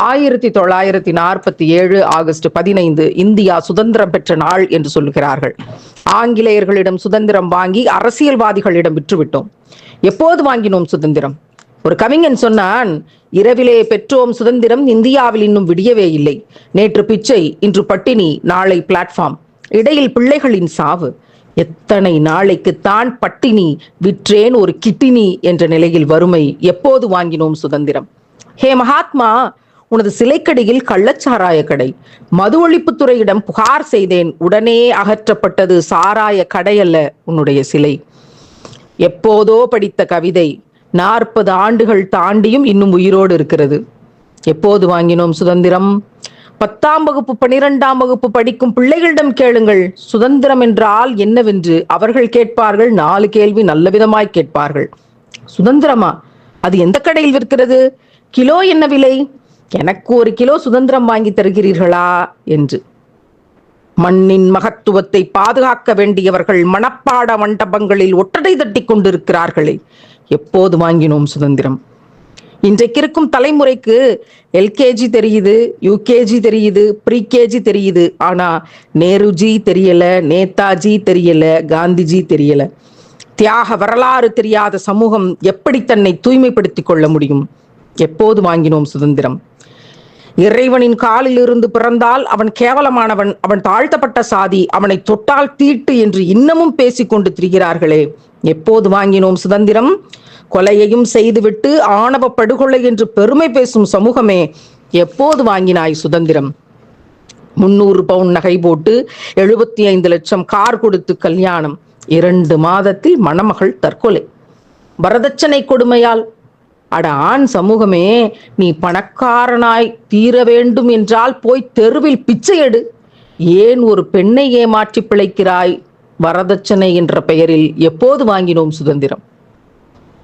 ஆயிரத்தி தொள்ளாயிரத்தி நாற்பத்தி ஏழு ஆகஸ்ட் பதினைந்து இந்தியா சுதந்திரம் பெற்ற நாள் என்று சொல்லுகிறார்கள். ஆங்கிலேயர்களிடம் சுதந்திரம் வாங்கி அரசியல்வாதிகளிடம் விற்றுவிட்டோம். எப்போது வாங்கினோம் சுதந்திரம்? ஒரு கவிஞன் சொன்னான் இரவிலே பெற்றோம் சுதந்திரம் இந்தியாவில் இன்னும் விடியவே இல்லை. நேற்று பிச்சை இன்று பட்டினி நாளை பிளாட்ஃபார்ம் இடையில் பிள்ளைகளின் சாவு. எத்தனை நாளைக்கு தான் பட்டினி விற்றேன் ஒரு கிட்டினி என்ற நிலையில் வறுமை. எப்போது வாங்கினோம் சுதந்திரம்? ஹே மகாத்மா உனது சிலைக்கடியில் கள்ளச்சாராய கடை. மது ஒழிப்புத்துறையிடம் புகார் செய்தேன். உடனே அகற்றப்பட்டது சாராய கடை அல்ல உன்னுடைய சிலை. எப்போதோ படித்த கவிதை நாற்பது ஆண்டுகள் தாண்டியும் இன்னும் உயிரோடு இருக்கிறது. எப்போது வாங்கினோம் சுதந்திரம்? பத்தாம் வகுப்பு பனிரெண்டாம் வகுப்பு படிக்கும் பிள்ளைகளிடம் கேளுங்கள். சுதந்திரம் என்றால் என்னவென்று அவர்கள் கேட்பார்கள். நாலு கேள்வி நல்ல விதமாய் கேட்பார்கள். சுதந்திரமா? அது எந்த கடையில் விற்கிறது? கிலோ என்ன விலை? எனக்கு ஒரு கிலோ சுதந்திரம் வாங்கி தருகிறீர்களா? என்று. மண்ணின் மகத்துவத்தை பாதுகாக்க வேண்டியவர்கள் மணப்பாட மண்டபங்களில் ஒற்றடை தட்டி கொண்டிருக்கிறார்களே. எப்போது வாங்கினோம் சுதந்திரம்? இன்றைக்கு இருக்கும் தலைமுறைக்கு எல்கேஜி தெரியுது யூகேஜி தெரியுது ப்ரீகேஜி தெரியுது. ஆனா நேருஜி தெரியல நேதாஜி தெரியல காந்திஜி தெரியல. தியாக வரலாறு தெரியாத சமூகம் எப்படி தன்னை தூய்மைப்படுத்திக் கொள்ள முடியும்? எப்போது வாங்கினோம் சுதந்திரம்? இறைவனின் காலில் இருந்து பிறந்தால் அவன் கேவலமானவன் அவன் தாழ்த்தப்பட்ட சாதி அவனை தொட்டால் தீட்டு என்று இன்னமும் பேசிக்கொண்டு திரிகிறார்களே. எப்போது வாங்கினோம் சுதந்திரம்? கொலையையும் செய்துவிட்டு ஆணவ படுகொலை என்று பெருமை பேசும் சமூகமே எப்போது வாங்கினாய் சுதந்திரம்? முன்னூறு பவுன் நகை போட்டு எழுபத்தி ஐந்து லட்சம் கார் கொடுத்து கல்யாணம் இரண்டு மாதத்தில் மணமகள் தற்கொலை. வரதட்சணை கொடுமையால் அட ஆண் சமூகமே நீ பணக்காரனாய் தீர வேண்டும் என்றால் போய் தெருவில் பிச்சை எடு. ஏன் ஒரு பெண்ணை ஏமாற்றி பிழைக்கிறாய்? வரதட்சணை என்ற பெயரில் எப்போது வாங்கினோம் சுதந்திரம்?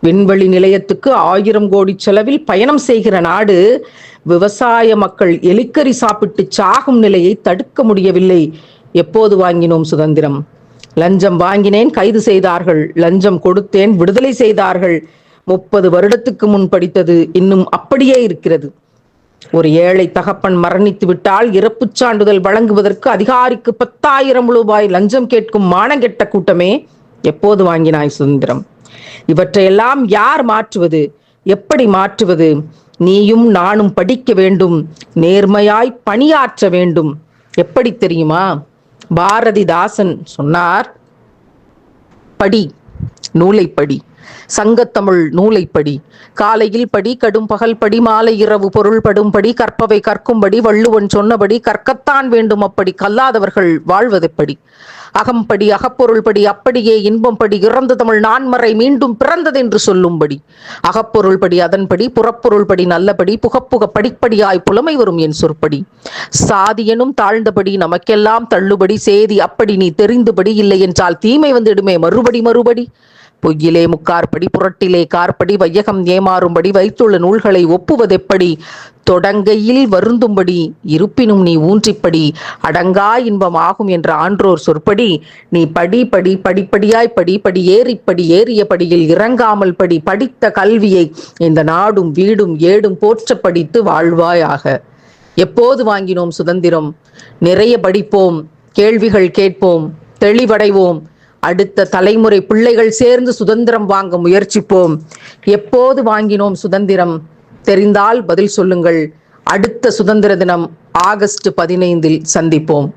விண்வெளி நிலையத்துக்கு ஆயிரம் கோடி செலவில் பயணம் செய்கிற நாடு விவசாய மக்கள் எலிக்கறி சாப்பிட்டு சாகும் நிலையை தடுக்க முடியவில்லை. எப்போது வாங்கினோம் சுதந்திரம்? லஞ்சம் வாங்கினேன் கைது செய்தார்கள். லஞ்சம் கொடுத்தேன் விடுதலை செய்தார்கள். முப்பது வருடத்துக்கு முன் படித்தது இன்னும் அப்படியே இருக்கிறது. ஒரு ஏழை தகப்பன் மரணித்து விட்டால் இறப்புச் சான்றிதழ் வழங்குவதற்கு அதிகாரிக்கு பத்தாயிரம் ரூபாய் லஞ்சம் கேட்கும் மானங்கெட்ட கூட்டமே எப்போது வாங்கினாய் சுதந்திரம்? இவற்றையெல்லாம் யார் மாற்றுவது? எப்படி மாற்றுவது? நீயும் நானும் படிக்க வேண்டும் நேர்மையாய் பணியாற்ற வேண்டும். எப்படி தெரியுமா? பாரதிதாசன் சொன்னார் படி நூலை படி. சங்கத்தமிழ் நூலைப்படி. காலையில் படி கடும் பகல் படி மாலை இரவு பொருள் படும்படி கற்பவை கற்கும்படி வள்ளுவன் சொன்னபடி கற்கத்தான் வேண்டும் அப்படி கல்லாதவர்கள் வாழ்வதெப்படி. அகம்படி அகப்பொருள் படி அப்படியே இன்பம்படி இறந்த தமிழ் நான்மறை மீண்டும் பிறந்ததென்று சொல்லும்படி. அகப்பொருள்படி அதன்படி புறப்பொருள்படி நல்லபடி புகப்புக படிப்படியாய் புலமை வரும் என் சொற்படி. சாதியனும் தாழ்ந்தபடி நமக்கெல்லாம் தள்ளுபடி சேதி அப்படி நீ தெரிந்துபடி இல்லை என்றால் தீமை வந்துடுமே மறுபடி மறுபடி. பொய்யிலே முக்கார்படி புரட்டிலே கார்படி வையகம் ஏமாறும்படி வைத்துள்ள நூல்களை ஒப்புவதெப்படி? தொடங்கையில் வருந்தும்படி இருப்பினும் நீ ஊன்றிப்படி அடங்கா இன்பம் ஆகும் என்ற ஆன்றோர் சொற்படி நீ படி படி படிப்படியாய் படி படி ஏறிப்படி ஏறிய படியில் இறங்காமல் படி படித்த கல்வியை இந்த நாடும் வீடும் ஏடும் போற்ற படித்து வாழ்வாயாக. எப்போது வாங்கினோம் சுதந்திரம்? நிறைய படிப்போம் கேள்விகள் கேட்போம் தெளிவடைவோம் அடுத்த தலைமுறை பிள்ளைகள் சேர்ந்து சுதந்திரம் வாங்க முயற்சிப்போம். எப்போது வாங்கினோம் சுதந்திரம்? தெரிந்தால் பதில் சொல்லுங்கள். அடுத்த சுதந்திர தினம் ஆகஸ்ட் பதினைந்தில் சந்திப்போம்.